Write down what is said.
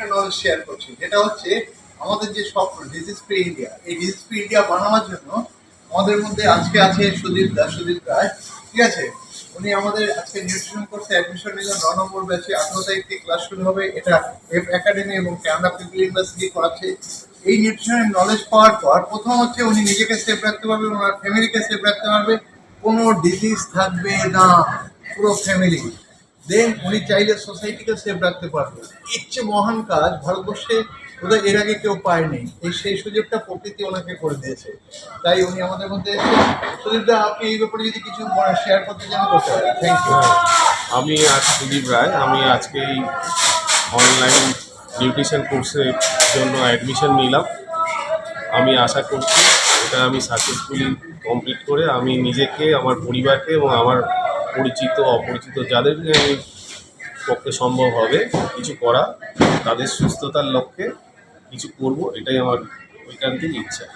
একটা knowledge share করছি। যেটা হচ্ছে, আমাদের যে স্বপ্ন ডিজিজ ফ্রি ইন্ডিয়া এই ডিজিজ ফ্রি ইন্ডিয়া বানানোর জন্য আমাদের মধ্যে আজকে আছে সুদীপ দাস সুদীপ রায় ঠিক আছে? উনি আমাদের আজকে নিউট্রিশন কোর্সে অ্যাডমিশন নিলেন, ন নম্বর ব্যাচে আঠারো তারিখ থেকে ক্লাস শুরু হবে। এটা এফ একাডেমি এবং কানাডা পিপল ইউনিভার্সিটি করাচ্ছে এই নিউট্রিশনের নলেজ পাওয়ার পর প্রথম হচ্ছে উনি নিজেকে সেফ রাখতে পারবে, ওনার ফ্যামিলিকে সেফ রাখতে পারবে। কোনো ডিজিজ থাকবে না, পুরো ফ্যামিলি দেন উনি চাইলে সোসাইটিকে সেভ রাখতে পারবে। এর চেয়ে মহান কাজ, ভারতবর্ষে বোধহয় এর আগে কেউ পায়নি। এই সেই সুযোগটা প্রকৃতি ওনাকে করে দিয়েছে। তাই উনি আমাদের মধ্যে এসে সুদীপদা আপনি এই ব্যাপারে যদি কিছু শেয়ার করতে চান, করতে পারেন। থ্যাংক ইউ আমি আজ সুদীপ রায়। আমি আজকে এই অনলাইন নিউট্রিশন কোর্সের জন্য অ্যাডমিশন নিলাম। আমি আশা করছি, এটা আমি সাকসেসফুলি কমপ্লিট করে আমি নিজেকে, আমার পরিবারকে এবং আমার পরিচিত, অপরিচিত, যাদের পক্ষে সম্ভব হবে কিছু করা, তাদের সুস্থতার লক্ষ্যে কিছু করব, এটাই আমার ওইখান থেকে ইচ্ছা।